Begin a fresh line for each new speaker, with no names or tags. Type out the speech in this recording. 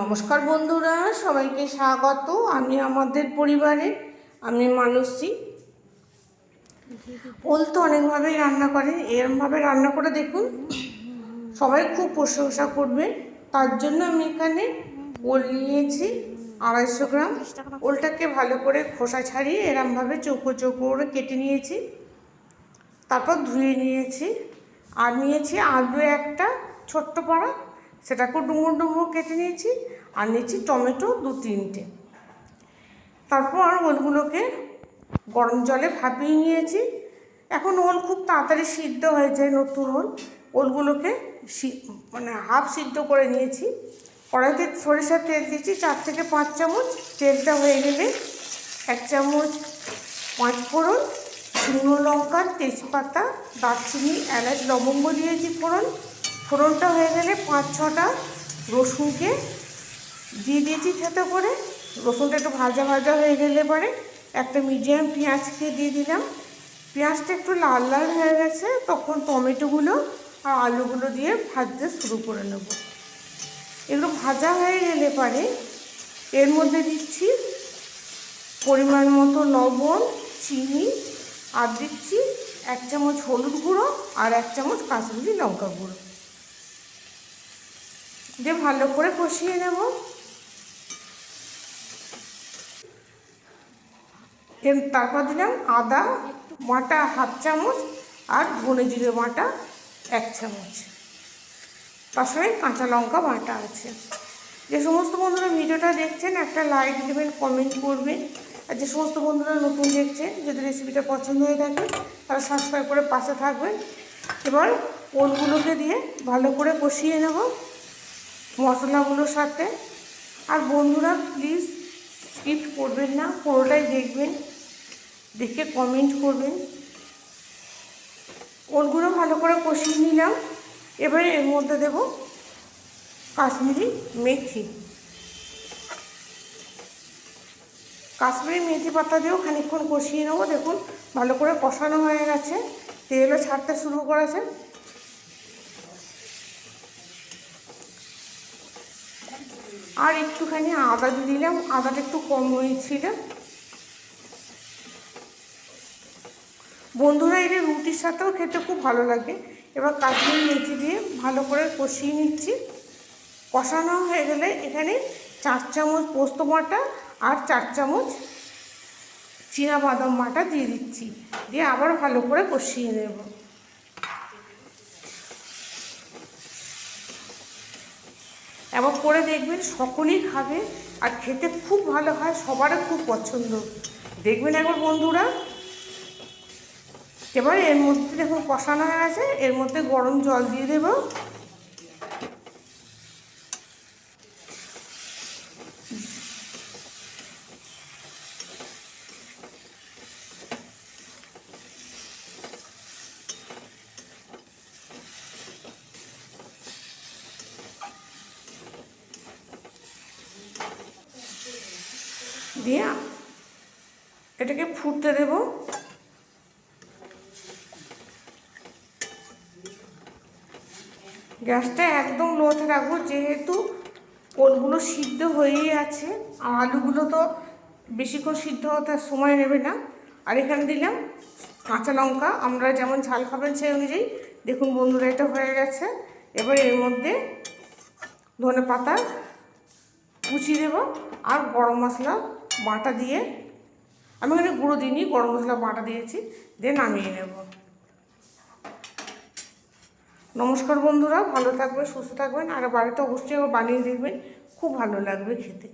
নমস্কার বন্ধুরা, সবাইকে স্বাগত। আমি আমাদের পরিবারে, আমি মানসী। ওল তো অনেকভাবেই রান্না করেন এরমভাবে রান্না করে দেখুন, সবাই খুব প্রশংসা করবে। তার জন্য আমি এখানে ওল নিয়েছি, আড়াইশো গ্রাম। ওলটাকে ভালো করে খোসা ছাড়িয়ে এরমভাবে চৌকো চৌকো করে কেটে নিয়েছি। তারপর ধুয়ে নিয়েছি। আর নিয়েছি আলু একটা ছোট্ট পাড়া সেটাকেও ডুমো ডুমো কেটে নিয়েছি আর নিয়েছি টমেটো দু তিনটে। তারপর ওলগুলোকে গরম জলে ভাপিয়ে নিয়েছি। এখন ওল খুব তাড়াতাড়ি সিদ্ধ হয়ে যায় নতুন ওল। ওলগুলোকে মানে হাফ সিদ্ধ করে নিয়েছি। কড়াইতে সরিষার তেল দিয়েছি চার থেকে পাঁচ চামচ। তেলটা হয়ে গেলে এক চামচ পাঁচ ফোড়ন, শুকনো লঙ্কা, তেজপাতা, দারচিনি, এলাচ, লবঙ্গ দিয়েছি ফোড়ন। ফোড়নটা হয়ে গেলে পাঁচ ছটা রসুনকে দিয়ে দিয়েছি খেতে করে। রসুনটা একটু ভাজা ভাজা হয়ে গেলে পরে একটা মিডিয়াম পেঁয়াজকে দিয়ে দিলাম। পেঁয়াজটা একটু লাল লাল হয়ে গেছে, তখন টমেটোগুলো আর আলুগুলো দিয়ে ভাজতে শুরু করে নেব। এগুলো ভাজা হয়ে গেলে পরে এর মধ্যে দিচ্ছি পরিমাণ মতো লবণ, চিনি, আর দিচ্ছি এক চামচ হলুদ গুঁড়ো আর এক চামচ কাশ্মীরি লঙ্কা গুঁড়ো। দিয়ে ভালো করে কষিয়ে নেব। তারপর দিলাম আদা বাটা হাফ চামচ আর ধনে জিরে বাটা এক চামচ। তার সঙ্গে কাঁচা লঙ্কা বাটা আছে। যে সমস্ত বন্ধুরা ভিডিওটা দেখছেন, একটা লাইক দেবেন কমেন্ট করবেন। আর যে সমস্ত বন্ধুরা নতুন দেখছেন যদি রেসিপিটা পছন্দ হয়ে থাকে, তারা সাবস্ক্রাইব করে পাশে থাকবেন। এবার ওলগুলোকে দিয়ে ভালো করে কষিয়ে নেব। মশলাগুলোর সাথে। আর বন্ধুরা প্লিজ স্কিপ করবেন না, পুরোটাই দেখবেন, দেখে কমেন্ট করবেন। ওলগুলো ভালো করে কষিয়ে নিলাম। এবারে এর মধ্যে দেব কাশ্মীরি মেথি। কাশ্মীরি মেথি পাতা দিয়েও খানিকক্ষণ কষিয়ে নেব। দেখুন, ভালো করে কষানো হয়ে গেছে। তেলও ছাড়তে শুরু করেছে। আর একটুখানি আদা দিয়ে দিলাম। আদাটা একটু কম হয়েছিল। বন্ধুরা এটা রুটির সাথেও খেতে খুব ভালো লাগে। এবার কাশ্মীরি মেথি দিয়ে ভালো করে কষিয়ে নিচ্ছি। কষানো হয়ে গেলে এখানে চার চামচ পোস্ত বাটা আর চার চামচ বাদাম বাটা দিয়ে দিচ্ছি। দিয়ে আবার ভালো করে কষিয়ে নেব। এবার করে দেখবেন সকলেই খাবে আর খেতে খুব ভালো হয়, সবারও খুব পছন্দ। দেখবেন একবার বন্ধুরা, এবার এর মধ্যে দেখুন কষানো হয়ে গেছে, এর মধ্যে গরম জল দিয়ে দেব। দিয়ে এটাকে ফুটতে দেবো। গ্যাসটা একদম লোতে রাখব, যেহেতু ওলগুলো সিদ্ধ হয়েই আছে আর আলুগুলো তো বেশিক্ষণ সিদ্ধ হতে সময় নেবে না। আর এখানে দিলাম কাঁচা লঙ্কা, আমরা যেমন ঝাল খাবেন সেই অনুযায়ী। দেখুন বন্ধুরা, এটা হয়ে গেছে। এবার এর মধ্যে ধনে পাতা কুচি দেব, আর গরম মশলা বাটা দিয়ে আমি ওখানে গুঁড়ো দিইনি, গরম মশলা বাটা দিয়েছি, দিয়ে নামিয়ে নেব। নমস্কার বন্ধুরা, ভালো থাকবেন, সুস্থ থাকবেন, আর বাড়িতে অবশ্যই বানিয়ে দেখবেন, খুব ভালো লাগবে খেতে।